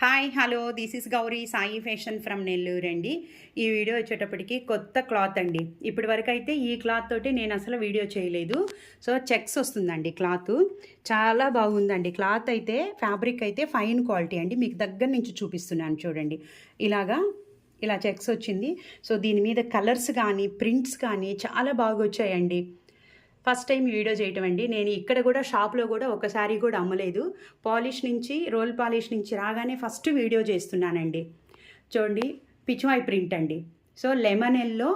Hi hello this is Gauri Sai fashion from Nellore అండి. ఈ video వచ్చేటప్పటికి కొత్త క్లాత్ అండి. ఇప్పటి వరకు అయితే ఈ క్లాత్ తోటి నేను అసలు వీడియో చేయలేదు. సో చెక్స్ వస్తుందండి క్లాత్ చాలా బాగుందండి. క్లాత్ అయితే ఫ్యాబ్రిక్ అయితే ఫైన్ క్వాలిటీ అండి. మీకు దగ్గర నుంచి చూపిస్తున్నాను చూడండి. ఇలాగా ఇలా చెక్స్ వచ్చింది. సో దీని మీద కలర్స్ కానీ ప్రింట్స్ కానీ చాలా బాగా వచ్చాయండి ఫస్ట్ టైం వీడియో చేయటం అండి. నేను ఇక్కడ కూడా షాప్లో కూడా ఒకసారి కూడా అమ్మలేదు. పాలిష్ నుంచి రోల్ పాలిష్ నుంచి రాగానే ఫస్ట్ వీడియో చేస్తున్నానండి. చూడండి పిచ్వాయ్ ప్రింట్ అండి. So lemon yellow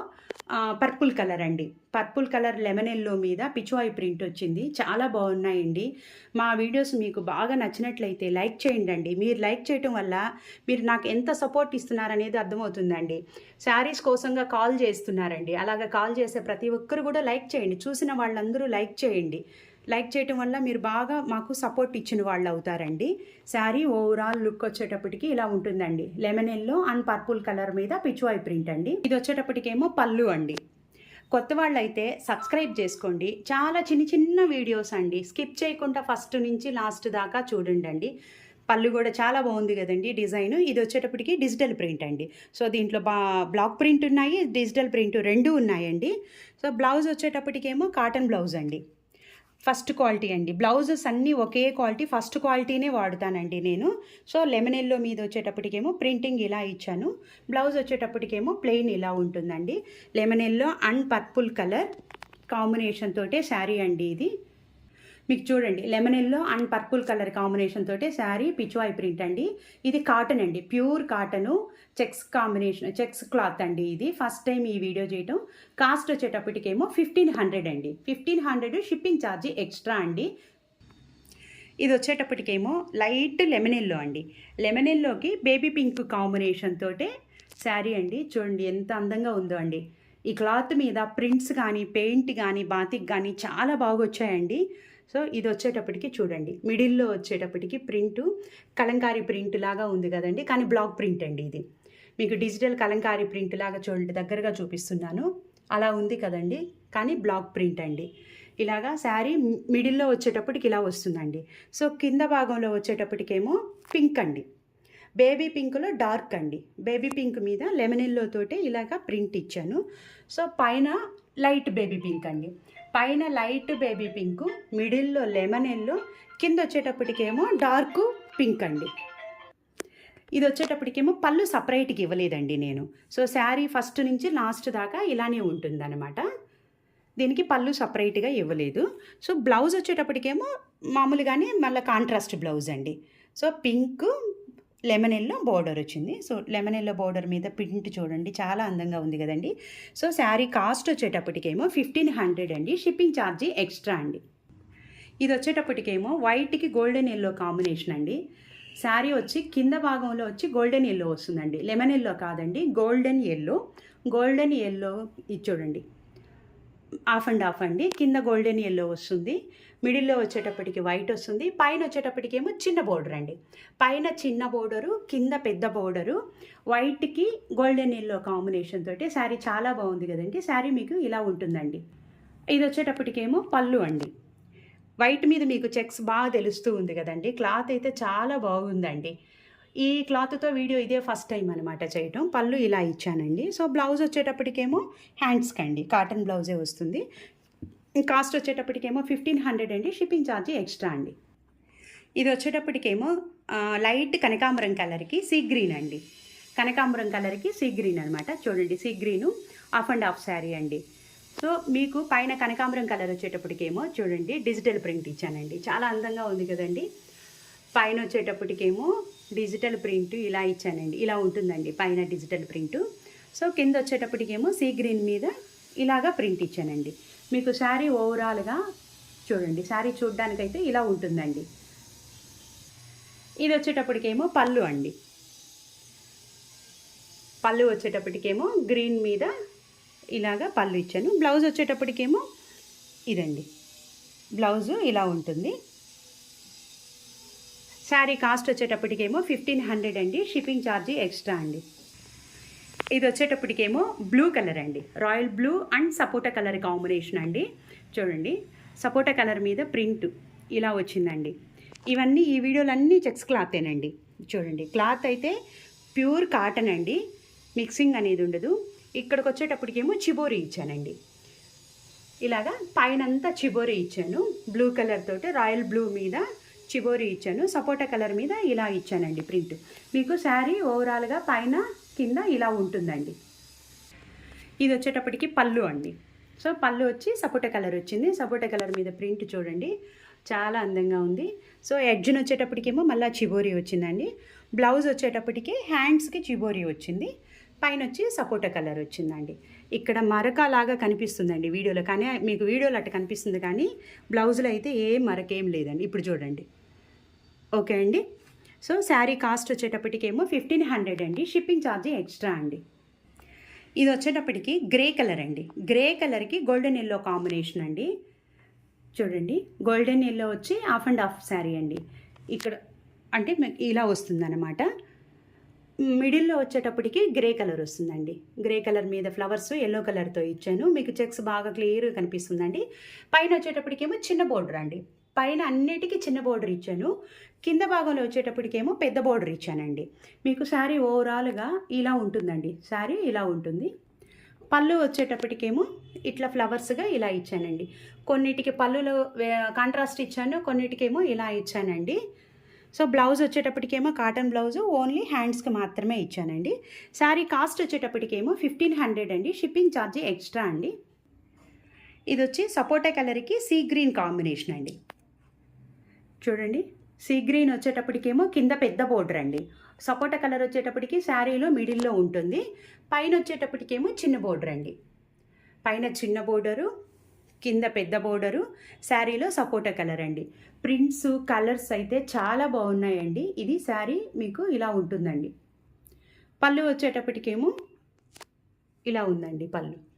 purple colour అండి. పర్పుల్ కలర్ లెమన్ ఎల్లో మీద పిచువాయి ప్రింట్ వచ్చింది. చాలా బాగున్నాయండి. మా వీడియోస్ మీకు బాగా నచ్చినట్లయితే లైక్ చేయండి అండి మీరు లైక్ చేయటం వల్ల మీరు నాకు ఎంత సపోర్ట్ ఇస్తున్నారనేది అర్థమవుతుందండి. శారీస్ కోసంగా కాల్ చేస్తున్నారండి. అలాగా కాల్ చేసే ప్రతి ఒక్కరు కూడా లైక్ చేయండి. చూసిన వాళ్ళందరూ లైక్ చేయండి. లైక్ చేయటం వల్ల మీరు బాగా మాకు సపోర్ట్ ఇచ్చిన వాళ్ళు అవుతారండి. శారీ ఓవరాల్ లుక్ వచ్చేటప్పటికి ఇలా ఉంటుందండి. Lemon yellow and purple colour మీద పిచ్వాయ్ ప్రింట్ అండి. ఇది వచ్చేటప్పటికేమో పళ్ళు అండి. కొత్త వాళ్ళైతే సబ్స్క్రైబ్ చేసుకోండి. చాలా చిన్న చిన్న వీడియోస్ అండి. స్కిప్ చేయకుండా ఫస్ట్ నుంచి లాస్ట్ దాకా చూడండి అండి పళ్ళు కూడా చాలా బాగుంది కదండి డిజైన్. ఇది వచ్చేటప్పటికి డిజిటల్ ప్రింట్ అండి. సో దీంట్లో బా బ్లాక్ ప్రింట్ ఉన్నాయి డిజిటల్ ప్రింట్ రెండు ఉన్నాయండి. సో బ్లౌజ్ వచ్చేటప్పటికేమో కాటన్ బ్లౌజ్ అండి. ఫస్ట్ క్వాలిటీ అండి. బ్లౌజెస్ అన్నీ ఒకే క్వాలిటీ ఫస్ట్ క్వాలిటీనే వాడుతానండి నేను. సో లెమన్ ఎల్లో మీద వచ్చేటప్పటికేమో ప్రింటింగ్ ఇలా ఇచ్చాను. బ్లౌజ్ వచ్చేటప్పటికేమో ప్లెయిన్ ఇలా ఉంటుందండి. Lemon yellow and purple colour combination తోటే శారీ అండి ఇది. మీకు చూడండి lemon yellow and purple colour combination తోటి శారీ పిచ్వాయ్ ప్రింట్ అండి. ఇది కాటన్ అండి pure cotton checks combination checks cloth అండి ఇది. ఫస్ట్ టైం ఈ వీడియో చేయటం. కాస్ట్ వచ్చేటప్పటికేమో ఫిఫ్టీన్ హండ్రెడ్ అండి. Fifteen hundred shipping charge extra అండి. ఇది వచ్చేటప్పటికేమో లైట్ లెమన్ ఎల్లో అండి. లెమన్ ఎల్లోకి బేబీ పింక్ కాంబినేషన్ తోటే శారీ అండి. చూడండి ఎంత అందంగా ఉందో అండి. ఈ క్లాత్ మీద ప్రింట్స్ కానీ పెయింట్ కానీ బాతిక్ కానీ చాలా బాగా వచ్చాయండి. సో ఇది వచ్చేటప్పటికి చూడండి. మిడిల్లో వచ్చేటప్పటికి ప్రింటు కలంకారీ ప్రింట్ లాగా ఉంది కదండి. కానీ బ్లాక్ ప్రింట్ అండి ఇది. మీకు డిజిటల్ కలంకారీ ప్రింట్ లాగా చూడండి. దగ్గరగా చూపిస్తున్నాను. అలా ఉంది కదండి. కానీ బ్లాక్ ప్రింట్ అండి. ఇలాగా శారీ మిడిల్లో వచ్చేటప్పటికి ఇలా వస్తుందండి. సో కింద భాగంలో వచ్చేటప్పటికేమో పింక్ అండి. బేబీ పింక్లో డార్క్ అండి. బేబీ పింక్ మీద లెమన్ ఎల్లో తోటి ఇలాగా ప్రింట్ ఇచ్చాను. సో పైన లైట్ బేబీ పింక్ అండి. పైన లైట్ బేబీ పింక్ మిడిల్లో లెమన్ ఎల్లో కింద వచ్చేటప్పటికేమో డార్క్ పింక్ అండి. ఇది వచ్చేటప్పటికేమో పళ్ళు సపరేట్గా ఇవ్వలేదండి నేను. సో శారీ ఫస్ట్ నుంచి లాస్ట్ దాకా ఇలానే ఉంటుందన్నమాట. దీనికి పళ్ళు సపరేట్గా ఇవ్వలేదు. సో బ్లౌజ్ వచ్చేటప్పటికేమో మామూలుగానే మళ్ళీ కాంట్రాస్ట్ బ్లౌజ్ అండి. So pink lemon yellow border వచ్చింది. సో లెమన్ ఎల్లో బోర్డర్ మీద ప్రింట్ చూడండి. చాలా అందంగా ఉంది కదండి. సో శారీ కాస్ట్ వచ్చేటప్పటికేమో ఫిఫ్టీన్ హండ్రెడ్ అండి. షిప్పింగ్ ఛార్జీ ఎక్స్ట్రా అండి. ఇది వచ్చేటప్పటికేమో వైట్కి గోల్డెన్ ఎల్లో కాంబినేషన్ అండి. శారీ వచ్చి కింద భాగంలో వచ్చి గోల్డెన్ ఎల్లో వస్తుందండి. లెమన్ ఎల్లో కాదండి గోల్డెన్ ఎల్లో. గోల్డెన్ ఎల్లో ఇది చూడండి. ఆఫ్ అండ్ ఆఫ్ అండి. కింద గోల్డెన్ ఎల్లో వస్తుంది. మిడిల్లో వచ్చేటప్పటికి వైట్ వస్తుంది. పైన వచ్చేటప్పటికేమో చిన్న బోర్డర్ అండి. పైన చిన్న బోర్డరు కింద పెద్ద బోర్డరు వైట్కి గోల్డెన్ ఎల్లో కాంబినేషన్ తోటి శారీ చాలా బాగుంది కదండి. శారీ మీకు ఇలా ఉంటుందండి. ఇది వచ్చేటప్పటికేమో పళ్ళు అండి. వైట్ మీద మీకు చెక్స్ బాగా తెలుస్తూ ఉంది కదండి. క్లాత్ అయితే చాలా బాగుందండి. ఈ క్లాత్తో వీడియో ఇదే ఫస్ట్ టైం అనమాట చేయటం. పళ్ళు ఇలా ఇచ్చానండి. సో బ్లౌజ్ వచ్చేటప్పటికేమో హ్యాండ్స్కి అండి కాటన్ బ్లౌజే వస్తుంది. కాస్ట్ వచ్చేటప్పటికేమో ఫిఫ్టీన్ హండ్రెడ్ అండి షిప్పింగ్ ఛార్జీ ఎక్స్ట్రా అండి. ఇది వచ్చేటప్పటికేమో లైట్ కనకాంబరం కలర్కి సీ గ్రీన్ అండి. కనకాంబరం కలర్కి సీ గ్రీన్ అనమాట చూడండి sea green off and off sari అండి. సో మీకు పైన కనకాంబరం కలర్ వచ్చేటప్పటికేమో చూడండి డిజిటల్ ప్రింట్ ఇచ్చానండి. చాలా అందంగా ఉంది కదండి. పైన వచ్చేటప్పటికేమో డిజిటల్ ప్రింట్ ఇలా ఇచ్చానండి. ఇలా ఉంటుందండి పైన డిజిటల్ ప్రింట్ సో కింద వచ్చేటప్పటికేమో సీ గ్రీన్ మీద ఇలాగా ప్రింట్ ఇచ్చానండి. మీకు శారీ ఓవరాల్గా చూడండి శారీ చూడ్డానికైతే ఇలా ఉంటుందండి. ఇది వచ్చేటప్పటికేమో పళ్ళు అండి. పళ్ళు వచ్చేటప్పటికేమో గ్రీన్ మీద ఇలాగా పళ్ళు ఇచ్చాను. బ్లౌజ్ వచ్చేటప్పటికేమో ఇదండి. బ్లౌజు ఇలా ఉంటుంది. శారీ కాస్ట్ వచ్చేటప్పటికేమో ఫిఫ్టీన్ హండ్రెడ్ అండి. షిప్పింగ్ ఛార్జీ ఎక్స్ట్రా అండి. ఇది వచ్చేటప్పటికేమో బ్లూ కలర్ అండి. Royal blue and sapota colour combination అండి. చూడండి. సపోటా కలర్ మీద ప్రింట్ ఇలా వచ్చిందండి. ఇవన్నీ ఈ వీడియోలన్నీ చెక్స్ క్లాతేనండి. చూడండి. క్లాత్ అయితే ప్యూర్ కాటన్ అండి. మిక్సింగ్ అనేది ఉండదు. ఇక్కడికి వచ్చేటప్పటికేమో చిబోరి ఇచ్చానండి. ఇలాగా పైనంతా చిబోరి ఇచ్చాను. బ్లూ కలర్ తోటి రాయల్ బ్లూ మీద చిబోరి ఇచ్చాను. సపోటా కలర్ మీద ఇలా ఇచ్చానండి ప్రింట్. మీకు శారీ ఓవరాల్గా పైన కింద ఇలా ఉంటుందండి. ఇది వచ్చేటప్పటికి పళ్ళు అండి. సో పళ్ళు వచ్చి సపోటా కలర్ వచ్చింది. సపోటా కలర్ మీద ప్రింట్ చూడండి. చాలా అందంగా ఉంది. సో ఎడ్జ్ని వచ్చేటప్పటికేమో మళ్ళీ చిబోరి వచ్చిందండి. బ్లౌజ్ వచ్చేటప్పటికి హ్యాండ్స్కి చిబోరి వచ్చింది. పైన వచ్చి సపోటా కలర్ వచ్చిందండి. ఇక్కడ మరక లాగా కనిపిస్తుందండి వీడియోలో. కానీ మీకు వీడియోలో అట్ట కనిపిస్తుంది కానీ బ్లౌజ్లో అయితే ఏ మరకేం లేదండి. ఇప్పుడు చూడండి. ఓకే అండి. సో శారీ కాస్ట్ వచ్చేటప్పటికేమో ఫిఫ్టీన్ హండ్రెడ్ అండి. షిప్పింగ్ ఛార్జ్ ఎక్స్ట్రా అండి. ఇది వచ్చేటప్పటికి గ్రే కలర్ అండి. గ్రే కలర్కి గోల్డెన్ ఎల్లో కాంబినేషన్ అండి. చూడండి గోల్డెన్ ఎల్లో వచ్చి హాఫ్ అండ్ హాఫ్ శారీ అండి. ఇక్కడ అంటే మీకు ఇలా వస్తుందన్నమాట. మిడిల్లో వచ్చేటప్పటికి గ్రే కలర్ వస్తుందండి. గ్రే కలర్ మీద ఫ్లవర్స్ ఎల్లో కలర్తో ఇచ్చాను. మీకు చెక్స్ బాగా క్లియర్గా కనిపిస్తుందండి. పైన వచ్చేటప్పటికేమో చిన్న బోర్డర్ అండి. పైన అన్నిటికీ చిన్న బోర్డర్ ఇచ్చాను. కింద భాగంలో వచ్చేటప్పటికేమో పెద్ద బోర్డర్ ఇచ్చానండి. మీకు శారీ ఓవరాల్గా ఇలా ఉంటుందండి. శారీ ఇలా ఉంటుంది. పళ్ళు వచ్చేటప్పటికేమో ఇట్లా ఫ్లవర్స్గా ఇలా ఇచ్చానండి. కొన్నిటికి పళ్ళులో కాంట్రాస్ట్ ఇచ్చాను కొన్నిటికేమో ఇలా ఇచ్చానండి. సో బ్లౌజ్ వచ్చేటప్పటికేమో కాటన్ బ్లౌజ్ ఓన్లీ హ్యాండ్స్కి మాత్రమే ఇచ్చానండి. శారీ కాస్ట్ వచ్చేటప్పటికేమో ఫిఫ్టీన్ హండ్రెడ్ అండి. షిప్పింగ్ ఛార్జీ ఎక్స్ట్రా అండి. ఇది వచ్చి సపోటా కలర్కి సీ గ్రీన్ కాంబినేషన్ అండి. చూడండి. సీ గ్రీన్ వచ్చేటప్పటికేమో కింద పెద్ద బోర్డర్ అండి. సపోటా కలర్ వచ్చేటప్పటికి శారీలో మిడిల్లో ఉంటుంది. పైన వచ్చేటప్పటికేమో చిన్న బోర్డర్ అండి. పైన చిన్న బోర్డరు కింద పెద్ద బోర్డరు శారీలో సపోటా కలర్ అండి. ప్రింట్స్ కలర్స్ అయితే చాలా బాగున్నాయండి. ఇది శారీ మీకు ఇలా ఉంటుందండి. పళ్ళు వచ్చేటప్పటికేమో ఇలా ఉందండి పళ్ళు.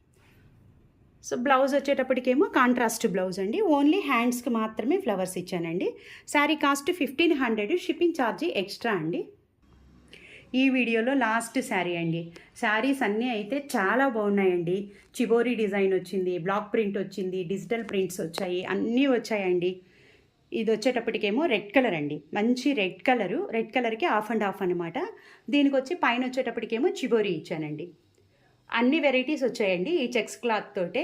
సో బ్లౌజ్ వచ్చేటప్పటికేమో కాంట్రాస్ట్ బ్లౌజ్ అండి. ఓన్లీ హ్యాండ్స్కి మాత్రమే ఫ్లవర్స్ ఇచ్చానండి. Sari cost fifteen hundred shipping charge extra అండి. ఈ వీడియోలో లాస్ట్ శారీ అండి. శారీస్ అన్నీ అయితే చాలా బాగున్నాయండి. చిబోరి డిజైన్ వచ్చింది బ్లాక్ ప్రింట్ వచ్చింది డిజిటల్ ప్రింట్స్ వచ్చాయి అన్నీ వచ్చాయండి. ఇది వచ్చేటప్పటికేమో రెడ్ కలర్ అండి. మంచి రెడ్ కలరు రెడ్ కలర్కి ఆఫ్ అండ్ ఆఫ్ అనమాట దీనికి వచ్చి పైన వచ్చేటప్పటికేమో చిబోరి ఇచ్చానండి. అన్ని వెరైటీస్ వచ్చాయండి. ఈ చెక్స్ క్లాత్ తోటే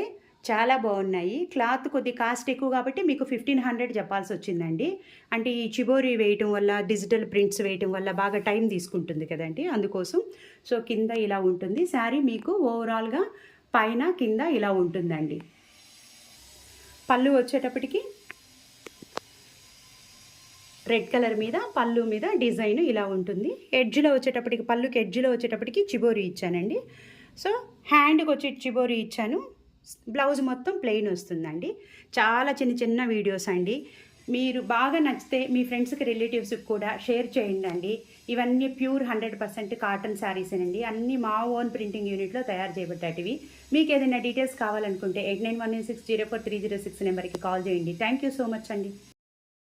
చాలా బాగున్నాయి. క్లాత్ కొద్ది కాస్ట్ ఎక్కువ కాబట్టి మీకు ఫిఫ్టీన్ హండ్రెడ్ చెప్పాల్సి వచ్చిందండి. అంటే ఈ చిబోరి వేయటం వల్ల డిజిటల్ ప్రింట్స్ వేయటం వల్ల బాగా టైం తీసుకుంటుంది కదండి అందుకోసం. సో కింద ఇలా ఉంటుంది. శారీ మీకు ఓవరాల్గా పైన కింద ఇలా ఉంటుందండి. పళ్ళు వచ్చేటప్పటికి రెడ్ కలర్ మీద పళ్ళు మీద డిజైన్ ఇలా ఉంటుంది. ఎడ్జ్లో వచ్చేటప్పటికి పళ్ళుకి ఎడ్జ్లో వచ్చేటప్పటికి చిబోరి ఇచ్చానండి. సో హ్యాండ్కి వచ్చి చిబోరి ఇచ్చాను. బ్లౌజ్ మొత్తం ప్లెయిన్ వస్తుందండి. చాలా చిన్న చిన్న వీడియోస్ అండి. మీరు బాగా నచ్చితే మీ ఫ్రెండ్స్కి రిలేటివ్స్కి కూడా షేర్ చేయండి అండి. ఇవన్నీ pure hundred percent cotton saris అండి. అన్నీ మా ఓన్ ప్రింటింగ్ యూనిట్లో తయారు చేయబడ్డాటివి. మీకు ఏదైనా డీటెయిల్స్ కావాలనుకుంటే eight nine one nine six zero four three zero six నెంబర్కి కాల్ చేయండి. థ్యాంక్ యూ సో మచ్ అండి.